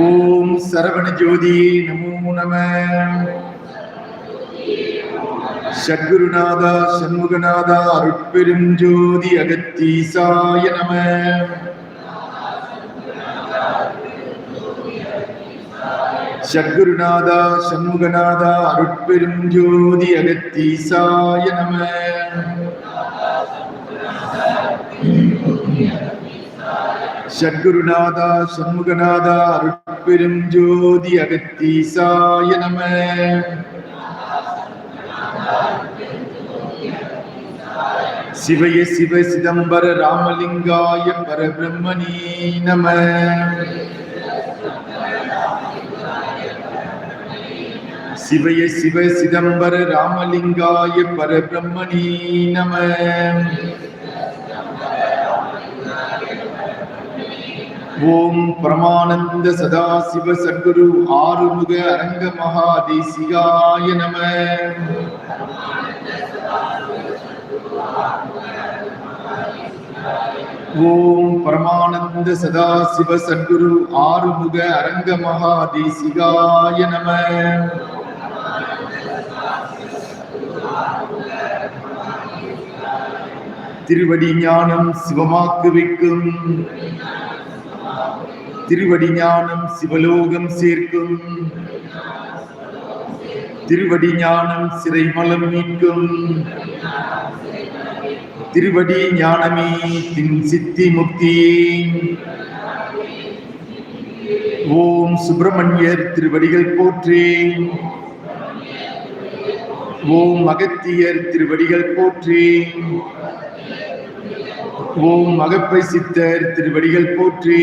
ஓம் சரவண ஜோதி நமோ நம. சத்குருநாதா சண்முகநாதா அருட்பெரும் ஜோதி அகத்தீசாய நம. சத்குருநாதா சண்முகநாதா அருட்பெரும் ஜோதி அகத்தீசாய நம. சத்குருநாதா சண்முகநாதா அருட்பெரும் ஜோதி அகத்தீசாய நம. சிவய சிவ சிதம்பர ராமலிங்காய பரபிரம்மணி நம. சிவய சிவ சிதம்பர ராமலிங்காய பரபிரம்மணி நம. ஓம் பிரமானந்த சதாசிவ சத்குரு ஆறுமுக அரங்க மகாதேசிகாய நம. ஓம் பரமானந்த சதாசிவ சத்குரு ஆறுமுக அரங்க மகாதேசிகாய நம. திருவடி ஞானம் சிவமாக்கு வைக்கும் திருவடி ஞானம் சிவலோகம் சேர்க்கும். திருவடி ஞானம் சிறைமலம் மீட்கும். திருவடி ஞானமே தின் சித்தி முக்தியே ஓம் சுப்பிரமணியர் திருவடிகள் போற்றேன். ஓம் அகத்தியர் திருவடிகள் போற்றே ஓம் அகப்பை சித்தர் திருவடிகள் போற்றே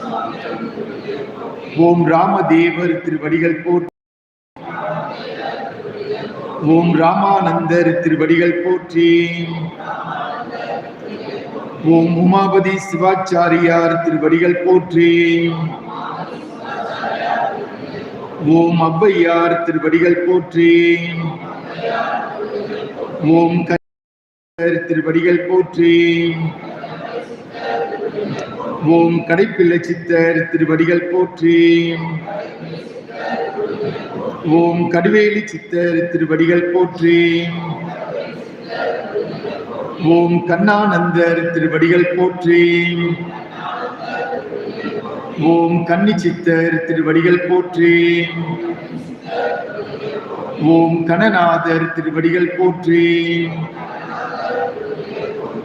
ஓம் ராமதேவர் திருவடிகள் போற்றி ஓம் ராமானந்தர் திருவடிகள் போற்றி ஓம் உமாபதி சிவாச்சாரியார் திருவடிகள் போற்றி ஓம் அவ்வையார் திருவடிகள் போற்றி ஓம் திருவடிகள் போற்றி ஓம் கடைப்பிள்ளை சித்தர் திருவடிகள் போற்றி. ஓம் கடுவேலி சித்தர் திருவடிகள் போற்றி. ஓம் கண்ணானந்தர் திருவடிகள் போற்றி. ஓம் கன்னி சித்தர் திருவடிகள் போற்றி. ஓம் கணநாதர் திருவடிகள் போற்றி.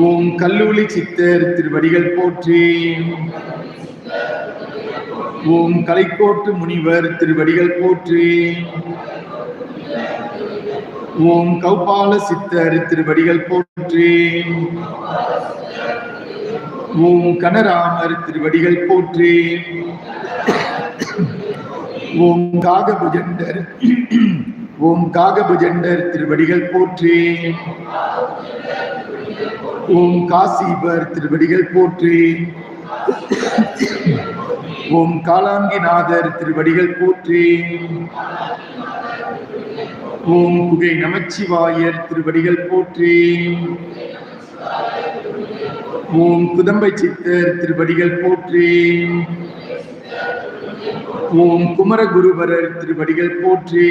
ஓம் கல்லூலி சித்தர் திருவடிகள் போற்றி. ஓம் கலைக்கோட்டு முனிவர் திருவடிகள் போற்றி. ஓம் கௌபால சித்தர் திருவடிகள் போற்றி. ஓம் கனராமர் திருவடிகள் போற்றி. ஓம் காகபுஜண்டர் ஓம் காகபுஜண்டர் திருவடிகள் போற்றி. ஓம் காசிபர் திருவடிகள் போற்றி. ஓம் காலாங்கிநாதர் திருவடிகள் போற்றி. ஓம் புகை நமச்சிவாயர் திருவடிகள் போற்றி. ஓம் குதம்பை சித்தர் திருவடிகள் போற்றி. ஓம் குமரகுருவரர் திருவடிகள் போற்றி.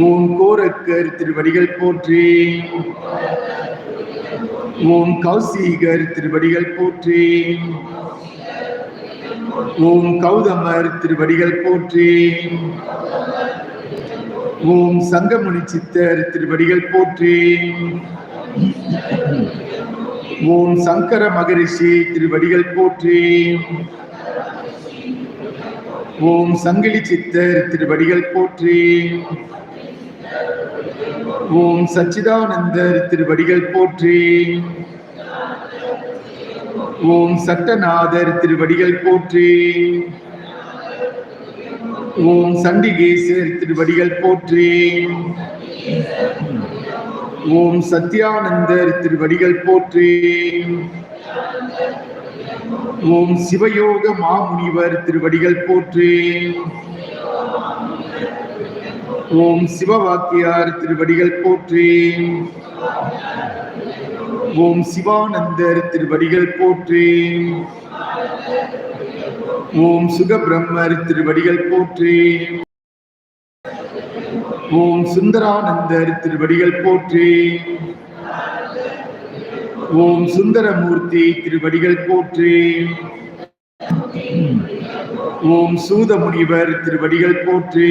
ஓம் கோரக்கர் திருவடிகள் போற்றி. ஓம் கௌசிகர் திருவடிகள் போற்றி. ஓம் கௌதமர் திருவடிகள் போற்றி. ஓம் சங்கமுனி சித்தர் திருவடிகள் போற்றி. ஓம் சங்கர மகரிஷி திருவடிகள் போற்றி. ஓம் சங்கிலி சித்தர் திருவடிகள் போற்றி. ஓம் சச்சிதானந்தர் திருவடிகள் போற்றி. ஓம் சட்டநாதர் திருவடிகள் போற்றி. ஓம் சண்டிகேசர் திருவடிகள் போற்றி. ஓம் சத்யானந்தர் திருவடிகள் போற்றி. ஓம் சிவயோக மாமுனிவர் திருவடிகள் போற்றி. ஓம் சிவவாக்கியார் திருவடிகள் போற்றி. ஓம் சிவானந்தர் திருவடிகள் போற்றி. ஓம் சுகபிரம்மர் திருவடிகள் போற்றி. ஓம் சுந்தரானந்தர் திருவடிகள் போற்றி. ஓம் சுந்தரமூர்த்தி திருவடிகள் போற்றி. ஓம் சூதமுனிவர் திருவடிகள் போற்றி.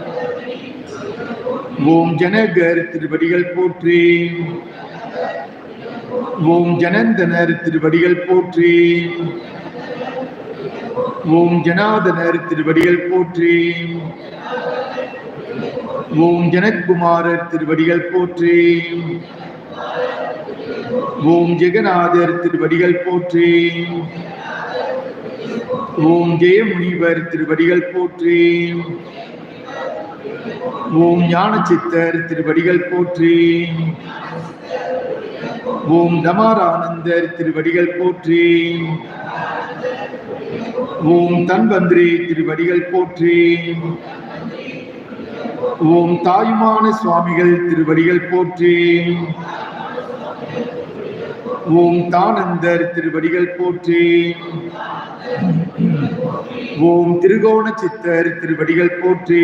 ஓம் ஜனகர் திருவடிகள் போற்றி. ஓம் ஜனந்தனர் திருவடிகள் போற்றி. ஓம் ஜனாதனர் திருவடிகள் போற்றி. ஓம் ஜனக்குமாரர் திருவடிகள் போற்றி. ஓம் ஜெகநாதர் திருவடிகள் போற்றி. ஓம் ஜெயமுனிவர் திருவடிகள் போற்றி. ஓம் ஞான சித்தர் திருவடிகள் போற்றி. ஓம் தமாரானந்தர் திருவடிகள் போற்றி. ஓம் தன்வந்திரி திருவடிகள் போற்றி. ஓம் தாயுமான சுவாமிகள் திருவடிகள் போற்றி. ஓம் தானந்தர் திருவடிகள் போற்றி. ஓம் திருகோண சித்தர் திருவடிகள் போற்றி.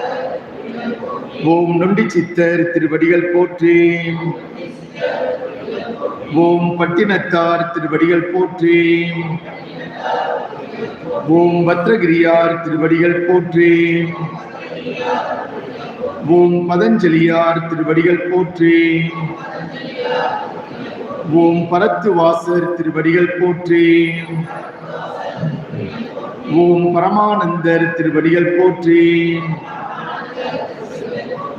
ஓம் நொண்டி சித்தர் திருவடிகள் போற்றி. ஓம் பட்டினத்தார் திருவடிகள் போற்றி. ஓம் பத்ரகிரியார் திருவடிகள் போற்றி. ஓம் பதஞ்சலியார் திருவடிகள் போற்றி. ஓம் பரத்து வாசர் திருவடிகள் போற்றி. ஓம் பரமானந்தர் திருவடிகள் போற்றி.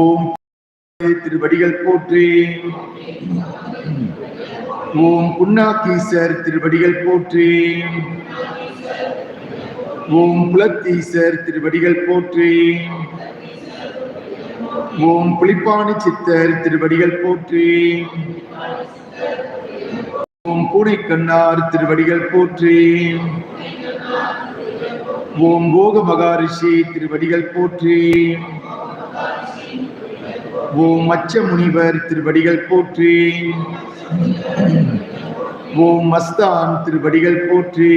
ஓம் திருவடிகள் போற்றி. ஓம் புன்னாக்கீசர் திருவடிகள் போற்றி. ஓம் புலத்தீசர் திருவடிகள் போற்றி. ஓம் புலிப்பாணி சித்தர் திருவடிகள் போற்றி. ஓம் பூனைக்கண்ணார் திருவடிகள் போற்றி. ஓம் போக மகாரிஷி திருவடிகள் போற்றி. ஓம் மச்ச முனிவர் திருவடிகள் போற்றி. ஓம் மஸ்தான் திருவடிகள் போற்றி.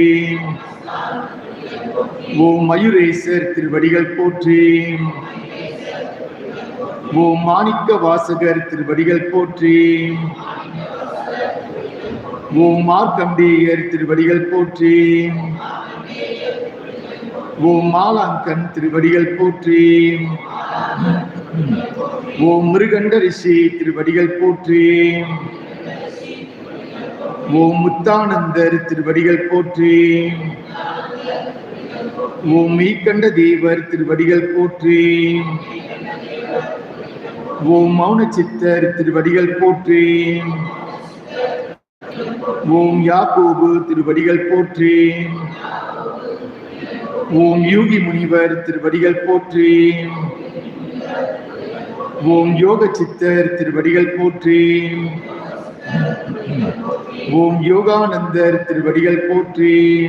ஓம் மயூரேசர் திருவடிகள் போற்றி. ஓம் மாணிக்க வாசகர் திருவடிகள் போற்றி. ஓம் மார்க்கண்டேயர் திருவடிகள் போற்றி. ஓம் மாலாங்கன் திருவடிகள் போற்றி. ஓம் மிருகண்ட ரிஷி திருவடிகள் போற்றி. ஓம் முத்தானந்தர் திருவடிகள் போற்றி. ஓம் மெய்கண்ட தேவர் திருவடிகள் போற்றி. ஓம் மௌன சித்தர் திருவடிகள் போற்றி. ஓம் யாக்கோபு திருவடிகள் போற்றி. ஓம் யோகி முனிவர் திருவடிகள் போற்றி. ஓம் யோக சித்தர் திருவடிகள் போற்றி. ஓம் யோகானந்தர் திருவடிகள் போற்றி.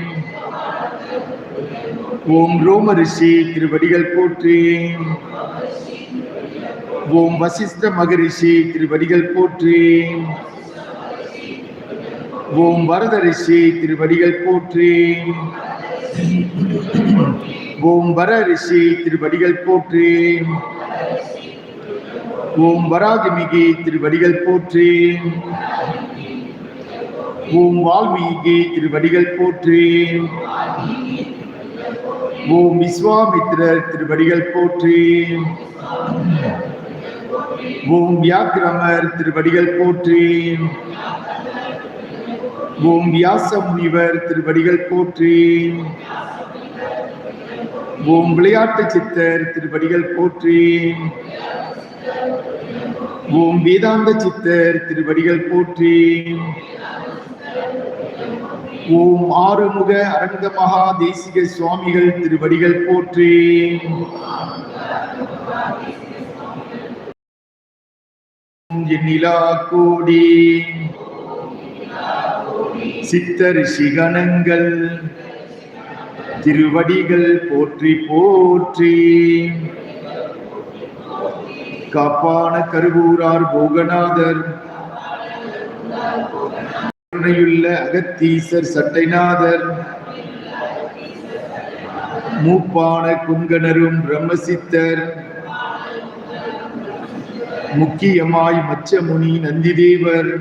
ஓம் ரோம ரிஷி திருவடிகள் போற்றி. ஓம் வசிஷ்ட மகரிஷி திருவடிகள் போற்றி. ஓம் வரத ரிஷி திருவடிகள் போற்றி. ஓம் வர ரிஷி திருவடிகள் போற்றி ஓம் வராகமிகி திருவடிகள் போற்றி ஓம் வால்மீகி திருவடிகள் போற்றி ஓம் விஸ்வாமித்ரர் திருவடிகள் போற்றி ஓம் வியாக்கிரமர் திருவடிகள் போற்றி ஓம் வியாச முனிவர் திருவடிகள் போற்றி ஓம் விளையாட்டு சித்தர் திருவடிகள் போற்றி. ஓம் வேதாந்த சித்தர் திருவடிகள் போற்றி. ஓம் ஆறுமுக அரங்க மகா தேசிக சுவாமிகள் திருவடிகள் போற்றி. நிலா கோடி. சித்தர் சிகனங்கள் திருவடிகள் போற்றி போற்றி. காப்பான கருவூரார் போகநாதர். அகத்தீசர் சட்டைநாதர். மூப்பான குங்கணரும் பிரம்மசித்தர். முக்கியமாய் மச்சமுனி நந்திதேவர்.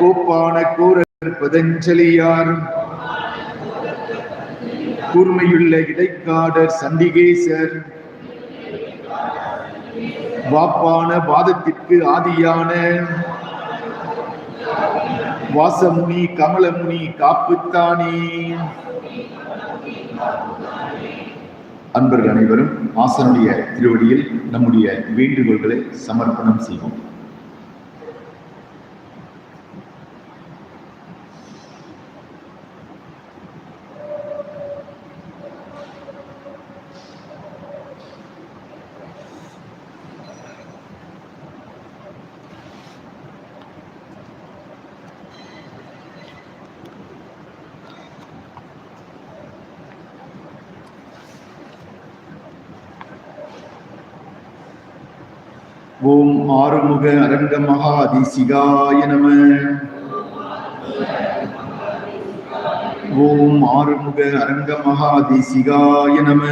கோப்பான கோரர் பதஞ்சலியார். கூர்மையுள்ள இடைக்காடர் சண்டிகேசர். வாப்பான வாதத்திற்கு ஆதியான வாசமுனி கமலமுனி காப்புத்தானே. அன்பர்கள் அனைவரும் ஆசனுடைய திருவடியில் நம்முடைய வேண்டுகோள்களை சமர்ப்பணம் செய்வோம். ஓம் ஆறுமுக அரங்க மகா அதிசிகாய நம. ஓம் ஆறுமுக அரங்க மகா அதிசிகாய நம.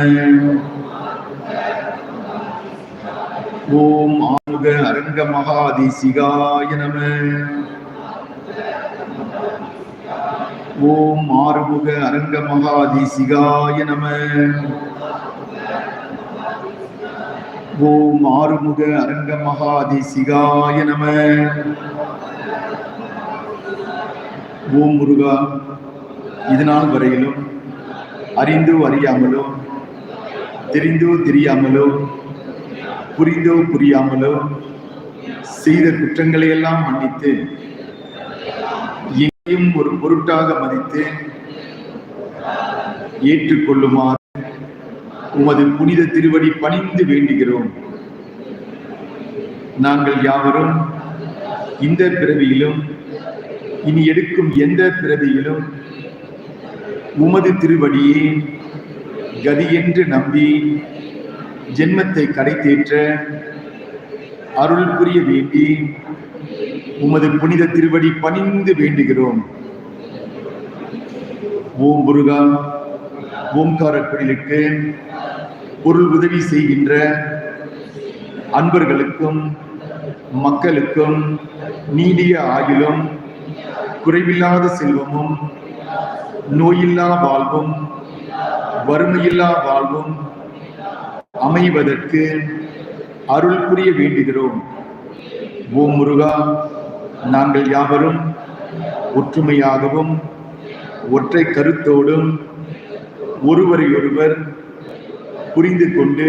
ஓம் ஆறுமுக அரங்க மகா அதிசிகாய நம. ஓம் ஆறுமுக அரங்க மகா அதிசிகாய நம. ஓம் ஆறுமுக அரங்க மகாதிசிகாய நம ஓம் முருகா இதனால் வரையிலும் அறிந்தோ அறியாமலோ தெரிந்தோ தெரியாமலோ புரிந்தோ புரியாமலோ செய்த குற்றங்களை எல்லாம் மன்னித்து எங்கேயும் ஒரு பொருட்டாக மதித்து ஏற்றுக்கொள்ளுமாறு உமது புனித திருவடி பணிந்து வேண்டுகிறோம். நாங்கள் யாவரும் இந்த பிறவியிலும் இனி எடுக்கும் எந்த பிறவியிலும் உமது திருவடியே கதி என்று நம்பி ஜென்மத்தை கடைத்தேற்ற அருள் புரிய வேண்டி உமது புனித திருவடி பணிந்து வேண்டுகிறோம். ஓம் முருகா ஓம்கார குடிலுக்கு பொருள் உதவி செய்கின்ற அன்பர்களுக்கும் மக்களுக்கும் நீடிய ஆயுளும் குறைவில்லாத செல்வமும் நோயில்லா வாழ்வும் வறுமையில்லா வாழ்வும் அமைவதற்கு அருள் புரிய வேண்டுகிறோம். ஓம் முருகா நாங்கள் யாவரும் ஒற்றுமையாகவும் ஒற்றை கருத்தோடும் ஒருவரையொருவர் புரிந்து கொண்டு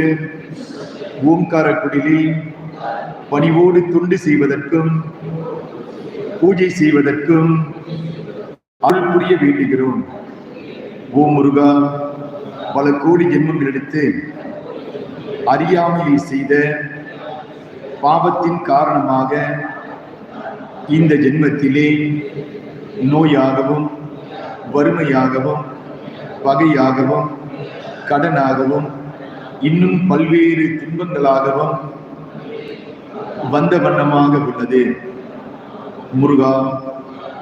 ஓம்கார குடிலில் பணிவோடு துண்டு செய்வதற்கும் பூஜை செய்வதற்கும் அருள் புரிய வேண்டுகிறோம். ஓம் முருகா பல கோடி ஜென்மங்கள் எடுத்து அறியாமையை செய்த பாவத்தின் காரணமாக இந்த ஜென்மத்திலே நோயாகவும் வறுமையாகவும் பகையாகவும் கடனாகவும் இன்னும் பல்வேறு துன்பங்களாகவும் வந்த வண்ணமாக உள்ளது. முருகா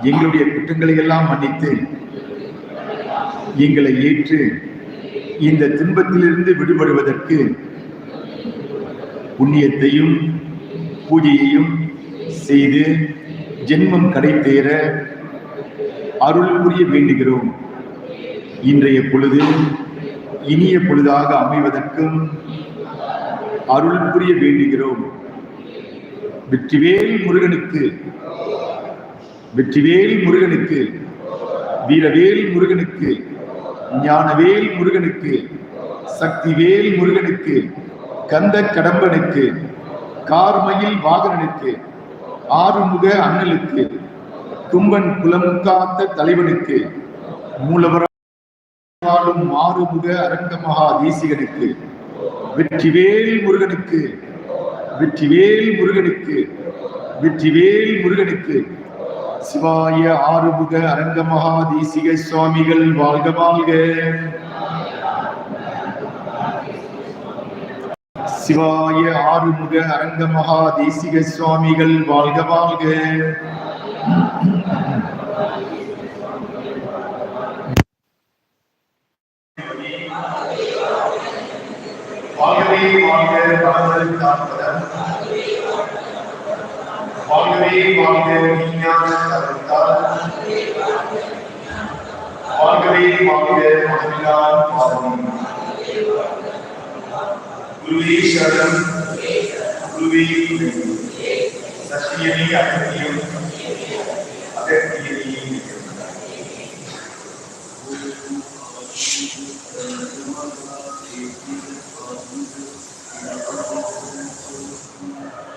எங்களுடைய குற்றங்களை எல்லாம் மன்னித்து எங்களை ஏற்று இந்த துன்பத்திலிருந்து விடுபடுவதற்கு புண்ணியத்தையும் பூஜையையும் செய்து ஜென்மம் கடை தேர அருள் புரிய வேண்டுகிறோம். இன்றைய பொழுது இனிய பொழுதாக அமைவதற்கும் அருள் புரிய வேண்டுகிறோம். வெற்றிவேல் முருகனுக்கு வெற்றிவேல் முருகனுக்கு வீரவேல் முருகனுக்கு ஞானவேல் முருகனுக்கு சக்திவேல் முருகனுக்கு கந்த கடம்பனுக்கு கார்மயில் வாகனனுக்கு ஆறுமுக அண்ணலுக்கு கும்பன் குலம் காத்த தலைவனுக்கு வாழும் மாறுமுக அரங்க மகா தேசிகனுக்கு. வெற்றிவேல் முருகனுக்கு. வெற்றிவேல் முருகனுக்கு. வெற்றிவேல் முருகனுக்கு. சிவாய ஆறுமுக அரங்க மகாதேசிக சுவாமிகள் வாழ்க வாழ்க. சிவாய ஆறுமுக அரங்க மகாதேசிக சுவாமிகள் வாழ்க வாழ்க. मौलवी मौलवियाँ सरकार मौलवी मौलवे मौलवियाँ मौलवी गुरुवी शरण गुरुवी सचियनी अतिथियों अतिथियों Thank you. Thank you.